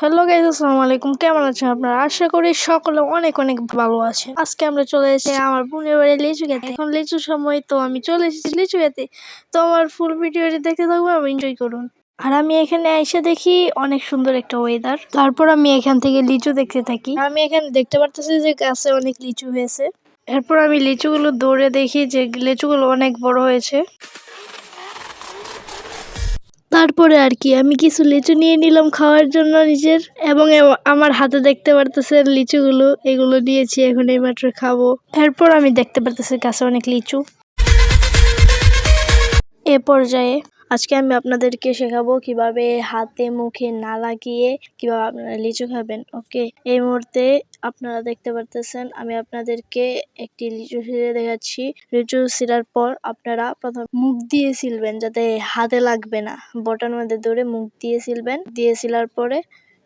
Hello guys আসসালামু আলাইকুম। কেমন আছেন আপনারা? আশা করি সকলে অনেক অনেক ভালো আছেন। আজকে আমরা চলে এসেছি আমার বোনের বাড়ি লিচু খেতে। এখন লিচুর সময় তো আমি চলে এসেছি লিচু খেতে। তো আমার ফুল ভিডিওটি দেখতে থাকব আমি এনজয় করুন। আর আমি এখানে এসে দেখি অনেক সুন্দর একটা ওয়েদার তারপর আমি এখান থেকে লিচু দেখতে থাকি। আমি এখানে দেখতে পারতেছি যে গাছে অনেক লিচু হয়েছে। এরপর আমি লিচুগুলো দৌড়ে দেখি যে লিচুগুলো অনেক বড় হয়েছে। তারপরে আর কি, আমি কিছু লিচু নিয়ে নিলাম খাওয়ার জন্য নিজের এবং আমার হাতে দেখতে পারতেছে লিচুগুলো, এগুলো নিয়েছি এখন এই মাত্র খাব। এরপর আমি দেখতে পারতেছি গাছে অনেক লিচু। এ পর্যায়ে আজকে আমি আপনাদেরকে শেখাবো কীভাবে হাতে, মুখে না লাগিয়ে কীভাবে আপনারা লিচু খাবেন, ওকে? এই মুহূর্তে আপনারা দেখতে পারতেছেন, আমি আপনাদেরকে একটি লিচু ছিঁড়ে দেখাচ্ছি। লিচু ছিঁড়ার পর আপনারা প্রথম মুখ দিয়ে ছিলবেন যাতে হাতে লাগবে না। বটার মধ্যে ধরে মুখ দিয়ে ছিলবেন দিয়ে ছিলার পরে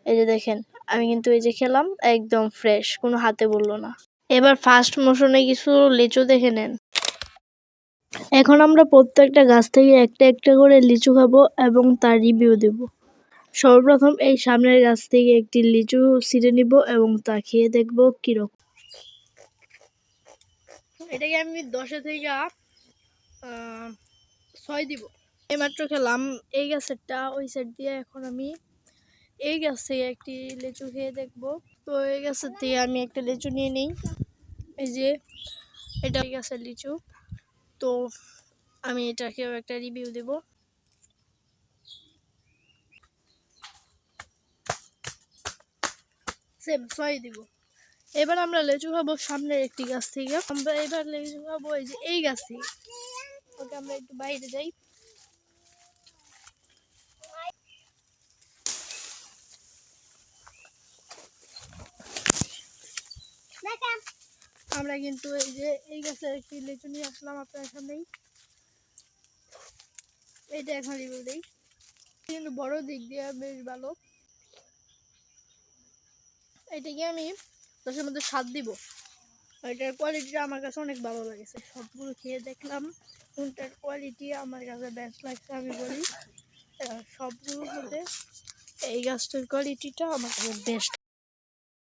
এই যে দেখেন, আমি কিন্তু এই যে খেলাম, একদম ফ্রেশ কোনো হাতে বলল না। এবার ফার্স্ট মোশনে কিছু লিচু দেখে নেন। এখন আমরা প্রত্যেকটা গাছ থেকে একটা একটা করে লিচু খাব এবং তার রিভিউ দেব। সর্বপ্রথম এই সামনের গাছ থেকে একটি লিচু ছিঁড়ে নিব এবং তা খেয়ে দেখব কীরকম। এটাকে আমি দশে থেকে ছয় দিব। এইমাত্র খেলাম। এই গাছেরটা ওই সাইড দিয়ে এখন আমি এই গাছ থেকে একটি লিচু খেয়ে দেখব। তো এই গাছের থেকে আমি একটা লিচু নিয়ে নিই। এই যে, এটা এই গাছের লিচু। তো আমি এটাকেও একটা রিভিউ দেব। সেম ছয় দিব। এবার আমরা লেচু খাব সামনের একটি গাছ থেকে। আমরা এবার লেচু খাব এই যে এই গাছ থেকে। ওকে, আমরা একটু বাইরে যাই। আমরা কিন্তু এই যে এই গাছের একটি লিচু নিয়ে আসলাম আপনার সামনেই। এইটা এখন রিভিউ দিই। কিন্তু বড় দিক দিয়ে বেশ ভালো। এটাকে আমি দশের মধ্যে সাত দিব। এটার কোয়ালিটিটা আমার কাছে অনেক ভালো লাগেছে। সবগুলো খেয়ে দেখলাম। কোনটার কোয়ালিটি আমার কাছে বেস্ট লাগছে আমি বলি। সবগুলোর মধ্যে এই গাছটার কোয়ালিটিটা আমার কাছে বেস্ট